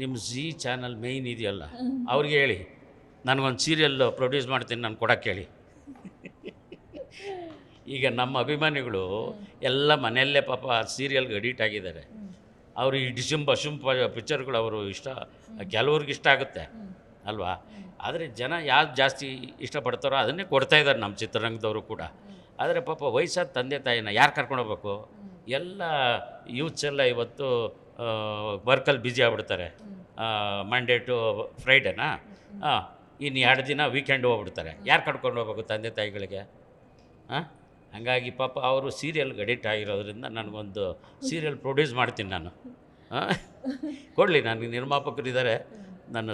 ನಿಮ್ಮ G channel main ಇದೆಯಲ್ಲ? ಅವ್ರಿಗೆ ಹೇಳಿ. ನನಗೊಂದು ಸೀರಿಯಲ್ ಪ್ರೊಡ್ಯೂಸ್ ಮಾಡ್ತೀನಿ ನಾನು ಕೊಡೋಕ್ಕೆ ಹೇಳಿ. ಈಗ ನಮ್ಮ ಅಭಿಮಾನಿಗಳು ಎಲ್ಲ ಮನೆಯಲ್ಲೇ ಪಾಪ ಸೀರಿಯಲ್ಗೆ ಅಡಿಟ್ ಆಗಿದ್ದಾರೆ. ಅವರು ಈ ಡಿಶುಂಬ ಶುಂಪ ಪಿಕ್ಚರ್ಗಳು ಅವರು ಇಷ್ಟ ಕೆಲವ್ರಿಗೆ ಇಷ್ಟ ಆಗುತ್ತೆ. ಅಲ್ವಾ? ಆದರೆ ಜನ ಯಾರು ಜಾಸ್ತಿ ಇಷ್ಟಪಡ್ತಾರೋ ಅದನ್ನೇ ಕೊಡ್ತಾ ಇದ್ದಾರೆ ನಮ್ಮ ಚಿತ್ರರಂಗದವರು ಕೂಡ. ಆದರೆ ಪಾಪ ವಯಸ್ಸಾದ ತಂದೆ ತಾಯಿನ ಯಾರು ಕರ್ಕೊಂಡು ಹೋಗ್ಬೇಕು? ಎಲ್ಲ ಯೂತ್ಸ್ ಎಲ್ಲ ಇವತ್ತು ವರ್ಕಲ್ಲಿ ಬ್ಯುಸಿ ಆಗ್ಬಿಡ್ತಾರೆ. ಮಂಡೇ ಟು ಫ್ರೈಡೇನಾ ಹಾಂ ಇನ್ನು ಎರಡು ದಿನ ವೀಕೆಂಡ್ ಹೋಗ್ಬಿಡ್ತಾರೆ. ಯಾರು ಕರ್ಕೊಂಡು ಹೋಗ್ಬೇಕು ತಂದೆ ತಾಯಿಗಳಿಗೆ? ಹಾಂ ಹಾಗಾಗಿ ಪಾಪ ಅವರು ಸೀರಿಯಲ್ ಅಡಿಕ್ಟ್ ಆಗಿರೋದ್ರಿಂದ ನನಗೊಂದು ಸೀರಿಯಲ್ ಪ್ರೊಡ್ಯೂಸ್ ಮಾಡ್ತೀನಿ ನಾನು. ಹಾಂ ಕೊಡಲಿ, ನನಗೆ ನಿರ್ಮಾಪಕರು ಇದ್ದಾರೆ ನನ್ನ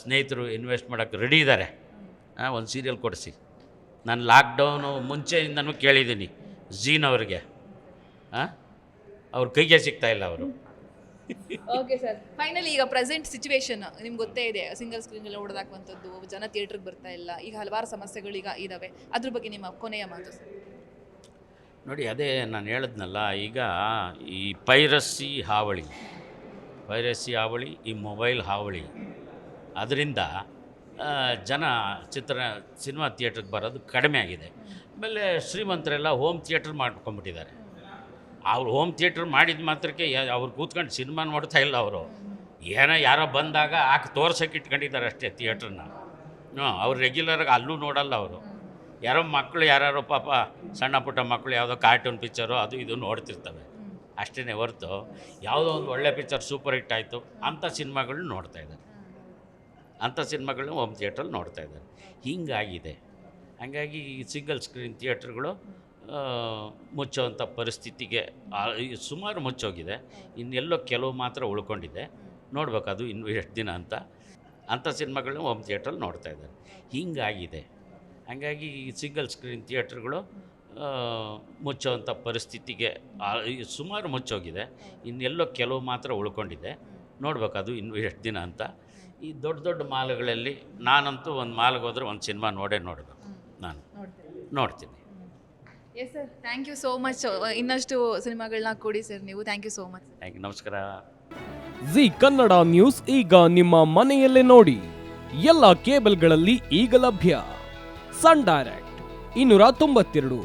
ಸ್ನೇಹಿತರು ಇನ್ವೆಸ್ಟ್ ಮಾಡೋಕ್ಕೆ ರೆಡಿ ಇದ್ದಾರೆ ಹಾಂ ಒಂದು ಸೀರಿಯಲ್ ಕೊಡಿಸಿ. ನಾನು ಲಾಕ್ಡೌನು ಮುಂಚೆಯಿಂದನೂ ಕೇಳಿದ್ದೀನಿ. ಝೀನವ್ರಿಗೆ ಹಾಂ ಅವ್ರ ಕೈಗೆ ಸಿಗ್ತಾ ಇಲ್ಲ ಅವರು. ಓಕೆ ಸರ್ ಫೈನಲಿ ಈಗ ಪ್ರೆಸೆಂಟ್ ಸಿಚುವೇಶನ್ ನಿಮ್ಗೆ ಗೊತ್ತೇ ಇದೆ ಸಿಂಗಲ್ ಸ್ಕ್ರೀನ್ ಎಲ್ಲ ಓಡದಾಕುವಂಥದ್ದು ಜನ ಥಿಯೇಟ್ರಿಗೆ ಬರ್ತಾ ಇಲ್ಲ ಈಗ ಹಲವಾರು ಸಮಸ್ಯೆಗಳು ಈಗ ಇದಾವೆ. ಅದ್ರ ಬಗ್ಗೆ ನಿಮ್ಮ ಕೊನೆಯ ಮಾತು ಸರ್ ನೋಡಿ ಅದೇ ನಾನು ಹೇಳಿದ್ನಲ್ಲ ಈಗ ಈ ಪೈರಸಿ ಹಾವಳಿ ಪೈರಸಿ ಹಾವಳಿ ಈ ಮೊಬೈಲ್ ಹಾವಳಿ ಅದರಿಂದ ಜನ ಚಿತ್ರ ಸಿನಿಮಾ ಥಿಯೇಟ್ರಿಗೆ ಬರೋದು ಕಡಿಮೆ ಆಗಿದೆ. ಆಮೇಲೆ ಶ್ರೀಮಂತರೆಲ್ಲ ಹೋಮ್ ಥಿಯೇಟ್ರ್ ಮಾಡ್ಕೊಂಬಿಟ್ಟಿದ್ದಾರೆ ಅವ್ರು ಹೋಮ್ ಥಿಯೇಟ್ರ್ ಮಾಡಿದ ಮಾತ್ರಕ್ಕೆ ಅವ್ರು ಕೂತ್ಕೊಂಡು ಸಿನಿಮಾ ನೋಡ್ತಾ ಇಲ್ಲ ಅವರು. ಏನೋ ಯಾರೋ ಬಂದಾಗ ಹಾಕಿ ತೋರ್ಸೋಕೆ ಇಟ್ಕೊಂಡಿದ್ದಾರೆ ಅಷ್ಟೇ ಥಿಯೇಟ್ರನ್ನ. ಹ್ಞೂ, ಅವ್ರು ರೆಗ್ಯುಲರಾಗಿ ಅಲ್ಲೂ ನೋಡಲ್ಲ ಅವರು. ಯಾರೋ ಮಕ್ಕಳು ಯಾರು ಪಾಪ ಸಣ್ಣ ಪುಟ್ಟ ಮಕ್ಕಳು ಯಾವುದೋ ಕಾರ್ಟೂನ್ ಪಿಕ್ಚರು ಅದು ಇದು ನೋಡ್ತಿರ್ತವೆ ಅಷ್ಟೇ ಹೊರತು ಯಾವುದೋ ಒಂದು ಒಳ್ಳೆ ಪಿಕ್ಚರ್ ಸೂಪರ್ ಹಿಟ್ ಆಯಿತು ಅಂಥ ಸಿನಿಮಾಗಳನ್ನ ನೋಡ್ತಾ ಇದ್ದಾರೆ. ಅಂಥ ಸಿನಿಮಾಗಳನ್ನ ಹೋಮ್ ಥಿಯೇಟ್ರಲ್ಲಿ ನೋಡ್ತಾ ಇದ್ದಾರೆ. ಹೀಗಾಗಿದೆ. ಹಾಗಾಗಿ ಈ ಸಿಂಗಲ್ ಸ್ಕ್ರೀನ್ ಥಿಯೇಟ್ರ್ಗಳು ಮುಚ್ಚೋವಂಥ ಪರಿಸ್ಥಿತಿಗೆ ಸುಮಾರು ಮುಚ್ಚೋಗಿದೆ. ಇನ್ನೆಲ್ಲೋ ಕೆಲವು ಮಾತ್ರ ಉಳ್ಕೊಂಡಿದೆ. ನೋಡ್ಬೇಕು ಅದು ಇನ್ನು ಎಷ್ಟು ದಿನ ಅಂತ. ಅಂಥ ಸಿನಿಮಾಗಳನ್ನ ಹೋಮ್ ಥಿಯೇಟ್ರಲ್ಲಿ ನೋಡ್ತಾ ಇದ್ದಾರೆ. ಹಿಂಗಾಗಿದೆ. ಹಾಗಾಗಿ ಈ ಸಿಂಗಲ್ ಸ್ಕ್ರೀನ್ ಥಿಯೇಟ್ರ್ಗಳು ಮುಚ್ಚೋವಂಥ ಪರಿಸ್ಥಿತಿಗೆ ಸುಮಾರು ಮುಚ್ಚೋಗಿದೆ. ಇನ್ನೆಲ್ಲೋ ಕೆಲವು ಮಾತ್ರ ಉಳ್ಕೊಂಡಿದೆ. ನೋಡ್ಬೇಕು ಅದು ಇನ್ನು ಎಷ್ಟು ದಿನ ಅಂತ. ಈ ದೊಡ್ಡ ದೊಡ್ಡ ಮಾಲ್ಗಳಲ್ಲಿ ನಾನಂತೂ ಒಂದು ಮಾಲ್ಗೆ ಹೋದ್ರೆ ಒಂದು ಸಿನಿಮಾ ನೋಡೇ ನೋಡಬೇಕು. ನಾನು. ನೋಡ್ತೀನಿ. Yes sir thank you so much ಇನ್ನಷ್ಟು ಸಿನಿಮಾಗಳನ್ನ ಕೊಡಿ ಸರ್ ನೀವು. Thank you so much thank you ನಮಸ್ಕಾರ. ಜಿ ಕನ್ನಡ ನ್ಯೂಸ್ ಈಗ ನಿಮ್ಮ ಮನೆಯಲ್ಲೇ ನೋಡಿ. ಎಲ್ಲ ಕೇಬಲ್ಗಳಲ್ಲಿ ಈಗ ಲಭ್ಯ. ಸನ್ ಡೈರೆಕ್ಟ್ ಇನ್ನೂರ ತೊಂಬತ್ತೆರಡು.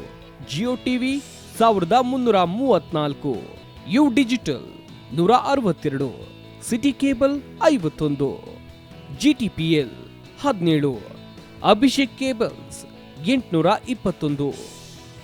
ಜಿಯೋ ಟಿವಿ ಸಾವಿರದ ಮುನ್ನೂರ ಮೂವತ್ನಾಲ್ಕು. ಯು ಡಿಜಿಟಲ್ ನೂರ ಅರವತ್ತೆರಡು. ಸಿಟಿ ಕೇಬಲ್ ಐವತ್ತೊಂದು. ಜಿ ಟಿ ಪಿ ಎಲ್ ಹದಿನೇಳು. ಅಭಿಷೇಕ್ ಕೇಬಲ್ಸ್ ಎಂಟುನೂರ ಇಪ್ಪತ್ತೊಂದು.